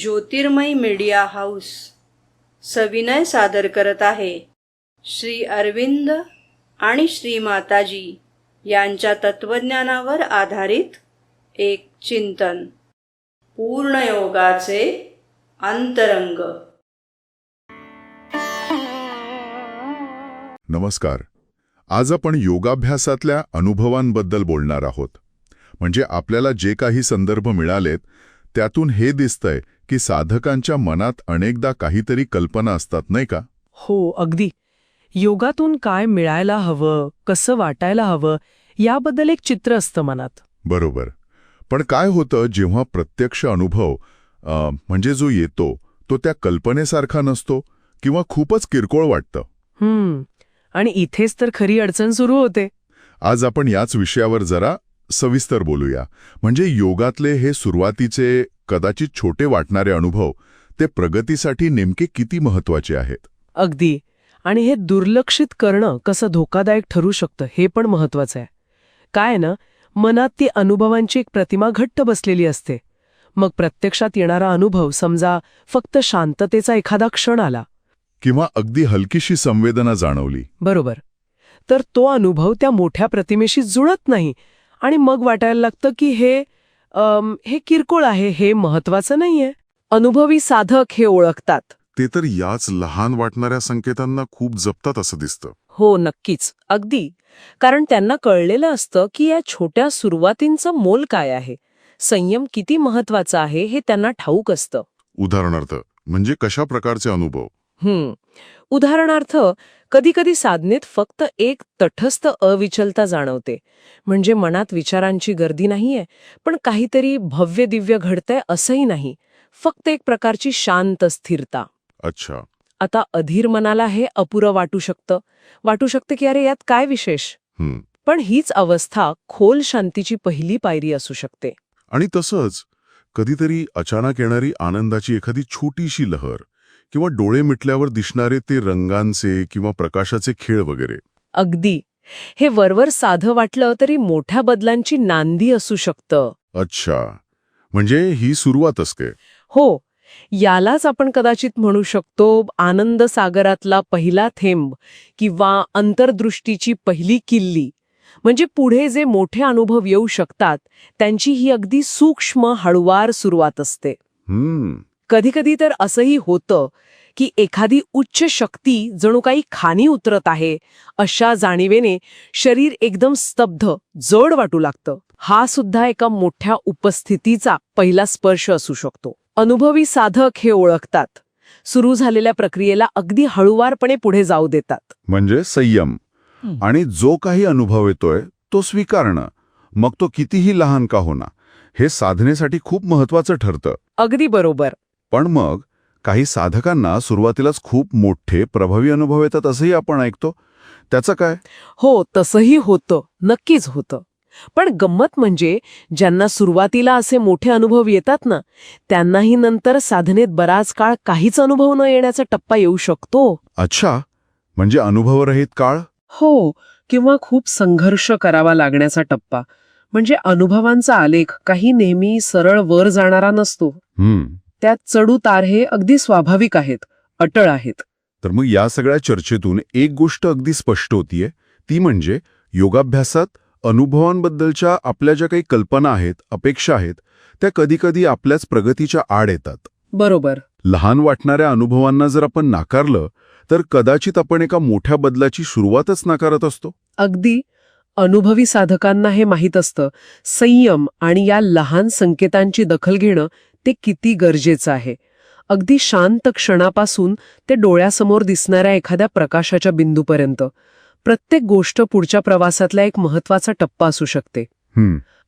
ज्योतिर्मय media house सविनय सादर करत आहे. श्री अरविंद आणि श्री माताजी यांच्या तत्वज्ञानावर आधारित एक चिंतन. पूर्णयोगाचे अंतरंग. नमस्कार. आज आपण योगाभ्यासातल्या अनुभवांबद्दल बोलणार आहोत. म्हणजे आपल्याला जे काही संदर्भ मिळालेत त्यातून हे दिसतंय की साधकांच्या मनात अनेकदा काहीतरी कल्पना असतात नाही का? हो अगदी. योगातून काय मिळायला हवं कसं वाटायला हवं याबद्दल एक चित्र असतं मनात. बरोबर. पण काय होतं जेव्हा प्रत्यक्ष अनुभव अ, म्हणजे जो येतो तो त्या कल्पनेसारखा नसतो किंवा खूपच किरकोळ वाटतं? हम्म. आणि इथेच तर खरी अडचण सुरू होते. आज आपण याच विषयावर जरा सविस्तर बोलूया. म्हणजे योगातले हे सुरुवातीचे कदाचित छोटे वाटणारे अनुभव ते प्रगतीसाठी नेमके किती महत्त्वाचे आहेत? अगदी. आणि हे दुर्लक्षित करणं कसं धोकादायक ठरू शकतं हे पण महत्वाचं आहे. काय ना मनात ती अनुभवांची एक प्रतिमा घट्ट बसलेली असते. मग प्रत्यक्षात येणारा अनुभव समजा फक्त शांततेचा एखादा क्षण आला. किंवा अगदी हलकीशी संवेदना जाणवली. बरोबर. तर तो अनुभव त्या मोठ्या प्रतिमेशी जुळत नाही आणि मग वाटायला लागतं की हे अम, हे किरकोळ आहे हे महत्वाचं नाहीये. अनुभवी साधक हे ओळखतात. ते तर याच लहान वाटणाऱ्या संकेतांना खूप जपतात असं दिसतं. हो नक्कीच. अगदी. कारण त्यांना कळलेलं असतं की या छोट्या सुरुवातींचं मोल काय आहे. संयम किती महत्त्वाचा आहे हे त्यांना ठाऊक असतं. उदाहरणार्थ म्हणजे कशा प्रकारचे अनुभव? हम्म उदाहरणार्थ कधीकधी साधनेत फक्त एक तटस्थ अविचलता जाणवते. म्हणजे मनात विचारांची गर्दी नाहीये पण काहीतरी भव्य दिव्य घडतंय असंही नाही. फक्त एक प्रकारची शांत स्थिरता. अच्छा. आता अधीर मनाला हे अपुरं वाटू शकतं. वाटू शकतं की अरे यात काय विशेष. पण हीच अवस्था खोल शांतीची पहिली पायरी असू शकते. आणि तसंच कधीतरी अचानक येणारी आनंदाची एखादी छोटीशी लहर किंवा डोळे मिटल्यावर दिसणारे ते रंगांचे किंवा प्रकाशाचे खेळ वगैरे. अगदी. हे वरवर साधं वाटलं तरी मोठ्या बदलांची नांदी असू शकतं. अच्छा. म्हणजे ही सुरुवातच काय हो. यालाच आपण कदाचित म्हणू शकतो आनंद सागरातला पहिला थेंब किंवा अंतर्दृष्टीची पहिली किल्ली. म्हणजे पुढे जे मोठे अनुभव येऊ शकतात त्यांची ही अगदी सूक्ष्म हळुवार सुरुवात असते. हम्म. कधीकधी तर असंही होतं की एखादी उच्च शक्ती जणू काही खाणी उतरत आहे अशा जाणीवेने शरीर एकदम स्तब्ध जड वाटू लागतं. हा सुद्धा एका मोठ्या उपस्थितीचा पहिला स्पर्श असू शकतो. अनुभवी साधक हे ओळखतात. सुरू झालेल्या प्रक्रियेला अगदी हळुवारपणे पुढे जाऊ देतात. म्हणजे संयम. आणि जो काही अनुभव येतोय तो स्वीकारणं. मग तो कितीही लहान का होना हे साधनेसाठी खूप महत्वाचं ठरतं. अगदी बरोबर. पण मग काही साधकांना सुरुवातीलाच खूप मोठे प्रभावी अनुभव येतात असंही आपण ऐकतो. त्याचं काय? हो तसंही होतं. नक्कीच होतं. पण गंमत म्हणजे ज्यांना सुरुवातीला असे मोठे अनुभव येतात ना त्यांनाही नंतर साधनेत बराच काळ काहीच अनुभव न येण्याचा टप्पा येऊ शकतो. अच्छा. म्हणजे अनुभवरहित काळ? हो किंवा खूप संघर्ष करावा लागण्याचा टप्पा. म्हणजे अनुभवांचा आलेख काही नेहमी सरळ वर जाणारा नसतो. हम्म. त्यात चढू तार हे अगदी स्वाभाविक आहेत अटळ आहेत. तर मग या सगळ्या चर्चेतून एक गोष्ट अगदी स्पष्ट होतीये ती म्हणजे योगाभ्यासात अनुभवांबद्दलच्या आपल्या ज्या काही कल्पना आहेत अपेक्षा आहेत त्या कधीकधी आपल्याच प्रगतीच्या आड येतात. बरोबर. लहान वाटणाऱ्या अनुभवांना जर आपण नाकारलं तर कदाचित आपण एका मोठ्या बदलाची सुरुवातच नाकारत असतो. अगदी. अनुभवी साधकांना हे माहीत असतं संयम आणि या लहान संकेतांची दखल घेणं ते किती गरजेचं आहे. अगदी शांत क्षणापासून ते डोळ्यासमोर दिसणाऱ्या एखाद्या प्रकाशाच्या बिंदूपर्यंत. प्रत्येक गोष्ट पुढच्या प्रवासातला एक महत्त्वाचा टप्पा असू शकते.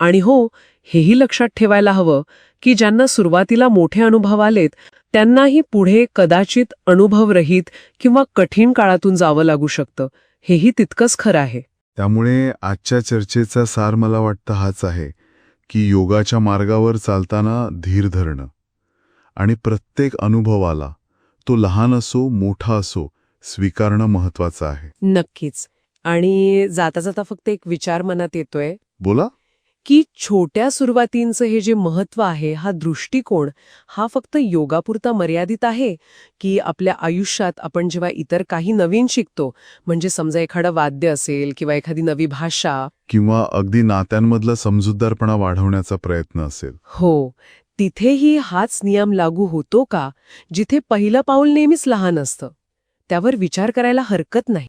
आणि हो हेही लक्षात ठेवायला हवं की ज्यांना सुरुवातीला मोठे अनुभव आलेत त्यांनाही पुढे कदाचित अनुभवरहित किंवा कठीण काळातून जावं लागू शकतं. हेही तितकंच खरं आहे. त्यामुळे आजच्या चर्चेचा सार मला वाटतं हाच आहे. की योगाच्या मार्गावर चालताना धीर धरणं. आणि प्रत्येक अनुभवाला तो लहान असो मोठा असो स्वीकारणं महत्वाचं आहे. नक्कीच. आणि जाता जाता फक्त एक विचार मनात येतोय. बोला. की छोट्या सुरुवातींचं हे जे महत्त्व आहे हा दृष्टिकोन हा फक्त योगापुरता मर्यादित आहे? की आपल्या आयुष्यात आपण जेव्हा इतर काही नवीन शिकतो म्हणजे समजा एखादं वाद्य असेल किंवा एखादी नवी भाषा? किंवा अगदी नात्यांमधला समजूतदारपणा वाढवण्याचा प्रयत्न असेल. हो. तिथेही हाच नियम लागू होतो का जिथे पहिलं पाऊल नेहमीच लहान असतं? त्यावर विचार करायला हरकत नाही.